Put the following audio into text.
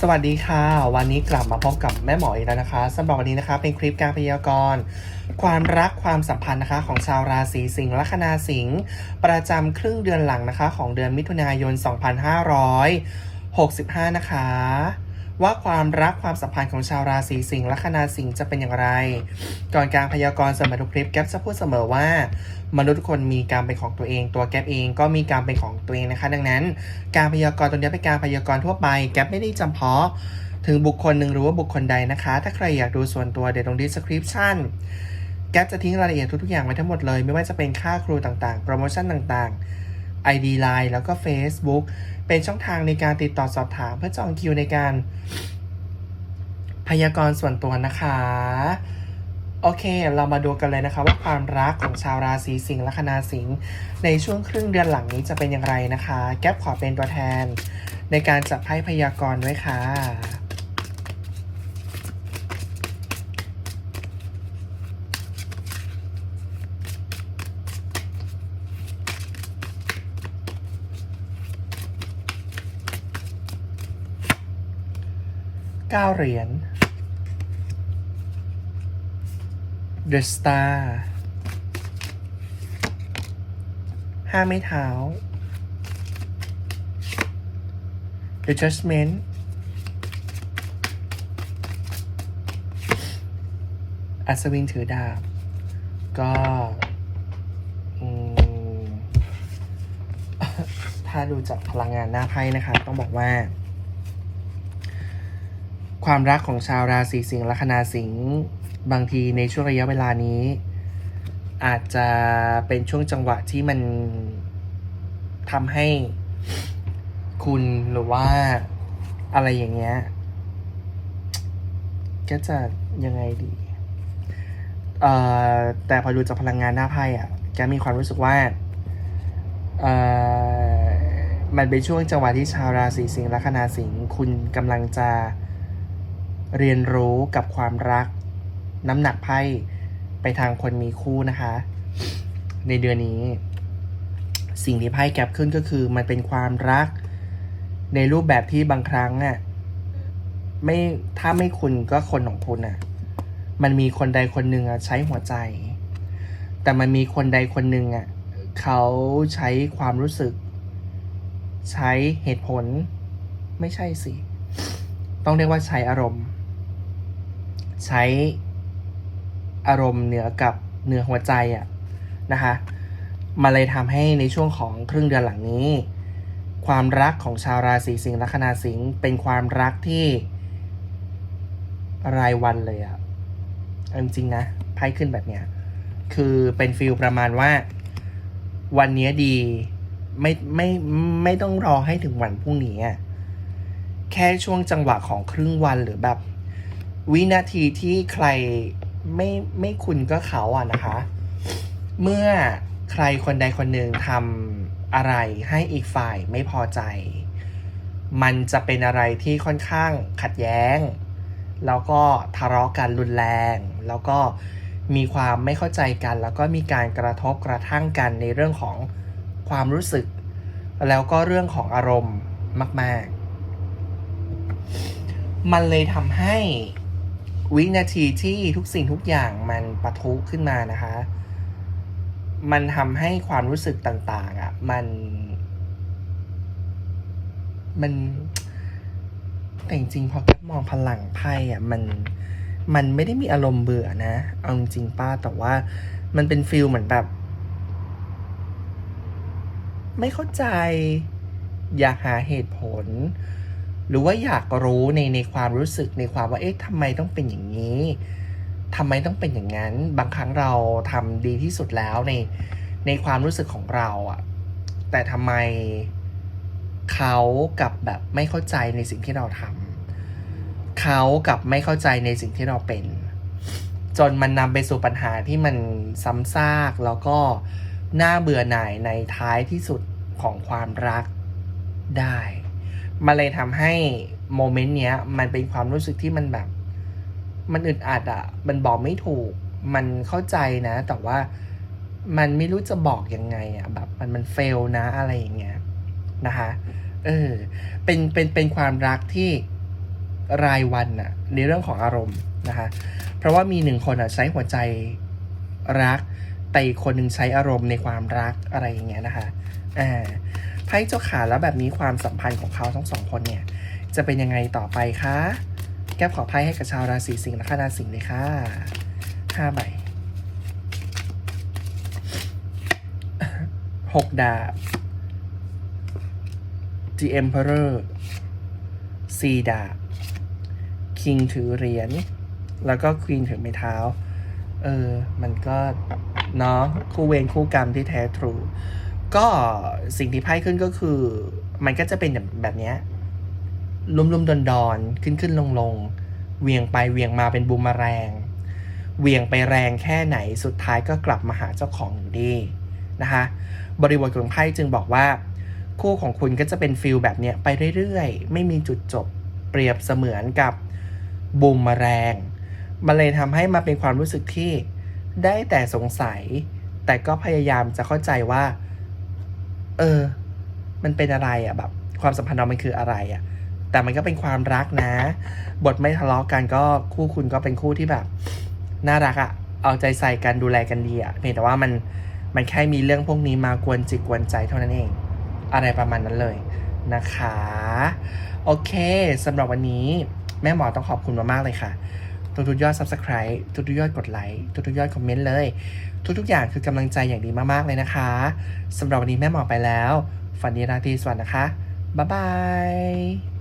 สวัสดีค่ะ วันนี้กลับมาพบกับแม่หมออีกแล้วนะคะสำหรับวันนี้นะคะเป็นคลิปการพยากรณ์ความรักความสัมพันธ์นะคะของชาวราศีสิงห์ลัคนาสิงห์ประจำครึ่งเดือนหลังนะคะ ของเดือนมิถุนายน 2565 นะคะ ว่าความรักความสัมพันธ์ของชาวราศีสิงห์ลัคนาสิงห์จะเป็นอย่างไร ก่อนการพยากรณ์เสมอทุกคลิปแก๊ปจะพูดเสมอว่า มนุษย์ทุกคนมีการเป็นของตัวเอง ตัวแก๊ปเองก็มีการเป็นของตัวเองนะคะ ดังนั้น การพยากรณ์ตัวนี้เป็นการพยากรณ์ทั่วไปแก๊ปไม่ได้จำเพาะถึงบุคคลหนึ่งหรือว่าบุคคลใดนะคะ ถ้าใครอยากดูส่วนตัวเดี๋ยวตรง description แก๊ปจะทิ้งรายละเอียดทุกๆอย่างไว้ทั้งหมดเลย ไม่ว่าจะเป็นค่าครูต่างๆ โปรโมชั่นต่างๆ ID Line แล้วก็ Facebook เป็นช่องทางในการติดต่อสอบถามเพื่อจองคิวในการ พยากรณ์ส่วนตัวนะคะ โอเค เรามาดูกันเลยนะคะ ว่าความรักของชาวราศีสิงห์ละคนาสิงห์ในช่วงครึ่งเดือนหลังนี้จะเป็นอย่างไรนะคะ แก๊ปขอเป็นตัวแทน ในการจับไพ่พยากรณ์ด้วยค่ะ ก้าเหรียญ The Star ห้าไม้เท้า The Judgment อัศวินถือดาบ ก็ถ้าดูจากพลังงานหน้าไพ่นะคะ ต้องบอกว่า ความรักของชาวราศีสิงห์ลัคนาสิงห์บางทีในช่วงระยะเวลานี้ อาจจะเป็นช่วงจังหวะที่มันทำให้คุณหรือว่าอะไรอย่างเงี้ยก็จะยังไงดี เอ่อแต่พอดูจากพลังงานหน้าไพ่อะแกมีความรู้สึกว่า เอ่อ มันเป็นช่วงจังหวะที่ชาวราศีสิงห์ลัคนาสิงห์คุณกำลังจะ เรียนรู้กับความรัก น้ำหนักไพ่ไปทางคนมีคู่นะคะ ในเดือนนี้ สิ่งที่ไพ่แก็บขึ้นก็คือมันเป็นความรัก ในรูปแบบที่บางครั้งอะไม่ถ้าไม่คุณก็คนของคุณอะ มันมีคนใดคนหนึ่งอะใช้หัวใจ แต่มันมีคนใดคนหนึ่งอะเขาใช้ความรู้สึก ใช้เหตุผล ไม่ใช่สิ ต้องเรียกว่าใช้อารมณ์ ใช้อารมณ์เหนือกับเหนือหัวใจอะนะคะมาเลยทำให้ในช่วงของครึ่งเดือนหลังนี้ ความรักของชาวราศีสิงห์ลัคนาสิงห์เป็นความรักที่รายวันเลยอะจริงๆนะไพ่ขึ้นแบบเนี้ยคือเป็นฟิลประมาณว่า วันนี้ดีไม่ไม่ไม่ต้องรอให้ถึงวันพรุ่งนี้อะแค่ช่วงจังหวะของครึ่งวันหรือแบบ วินาทีที่ใครไม่ไม่คุณก็เขาอะนะคะ เมื่อใครคนใดคนหนึ่งทำอะไรให้อีกฝ่ายไม่พอใจ มันจะเป็นอะไรที่ค่อนข้างขัดแย้ง แล้วก็ทะเลาะกันรุนแรง แล้วก็มีความไม่เข้าใจกัน แล้วก็มีการกระทบกระทั่งกันในเรื่องของความรู้สึก แล้วก็เรื่องของอารมณ์มาก ๆ มันเลยทำให้ วินาทีที่ทุกสิ่งทุกอย่างมันปะทุขึ้นมานะคะ มันทำให้ความรู้สึกต่าง ๆอะ มัน มันแต่จริงๆพอแกมองพลังไพ่อะมันมันไม่ได้มีอารมณ์เบื่อนะเอาจริงป้าแต่ว่ามันเป็นฟิลเหมือนแบบ ไม่เข้าใจ อยากหาเหตุผล หรือว่าอยากรู้ในในความรู้สึกในความว่าเอ๊ะทำไมต้องเป็นอย่างนี้ทำไมต้องเป็นอย่างนั้น บางครั้งเราทำดีที่สุดแล้วในในความรู้สึกของเราอะแต่ทำไมเขากับแบบไม่เข้าใจในสิ่งที่เราทำเขากับไม่เข้าใจในสิ่งที่เราเป็น จนมันนำไปสู่ปัญหาที่มันซ้ำซากแล้วก็น่าเบื่อหน่ายในท้ายที่สุดของความรักได้ มันเลยทำให้โมเมนต์เนี้ย มันเป็นความรู้สึกที่มันแบบ มันอึดอัดอะ่ะ มันบอกไม่ถูก มันเข้าใจนะ แต่ว่ามันไม่รู้จะบอกยังไงอะ่ะแบบ มันมันเฟลนะอะไรอย่างเงี้ยนะคะเออเป็นเป็นเป็นความรักที่รายวันน่ะ ในเรื่องของอารมณ์นะคะ เพราะว่ามีหนึ่งคนอะใช้หัวใจรัก แต่อีกคนหนึ่งใช้อารมณ์ในความรักอะไรอย่างเงี้ยนะคะอ่า ไพ่เจ้าขาแล้วแบบนี้ความสัมพันธ์ของเขาทั้งสองคนเนี่ยจะเป็นยังไงต่อไปคะแก้ขอไพ่ให้กับชาวราศีสิงห์และคณะสิงห์เลยค่ะห้าใบหกดาบ The Emperor สี่ดาบ King ถือเหรียญ แล้วก็ Queen ถือไม้เท้า เออ มันก็ เนาะคู่เวรคู่กรรมที่แท้ทรู ก็สิ่งที่ไพ่ขึ้นก็คือ มันก็จะเป็นแบบนี้ลุ่มลุ่มดอนดอนๆขึ้นขึ้นลงลงเวียงไปเวียงมาเป็นบูมมอแรงเวียงไปแรงแค่ไหนสุดท้ายก็กลับมาหาเจ้าของอยู่ดีนะคะบริบทของไพ่จึงบอกว่า คู่ของคุณก็จะเป็นฟิลแบบเนี้ยไปเรื่อยๆ ไม่มีจุดจบเปรียบเสมือนกับบูมมอแรงมันเลยทำให้มาเป็นความรู้สึกที่ได้แต่สงสัย แต่ก็พยายามจะเข้าใจว่า เออ มันเป็นอะไรอะแบบ ความสัมพันธ์เรามันคืออะไรอะแต่มันก็เป็นความรักนะ บทไม่ทะเลาะกันก็คู่คุณก็เป็นคู่ที่แบบ น่ารักอะเอาใจใส่กันดูแลกันดีอะเพียงแต่ว่ามันมันแค่มีเรื่องพวกนี้มากวนจิตกวนใจเท่านั้นเอง อะไรประมาณนั้นเลยนะคะ โอเคสำหรับวันนี้แม่หมอต้องขอบคุณมากๆเลยค่ะ ทุกๆยอด Subscribe ทุกๆยอดกดไลค์ทุกๆยอดคอมเมนต์เลย ทุกๆอย่างคือกำลังใจอย่างดีมากๆเลยนะคะสำหรับวันนี้แม่หมอไปแล้ว ฝันดีราตรีสวัสดิ์นะคะ บ๊ายบาย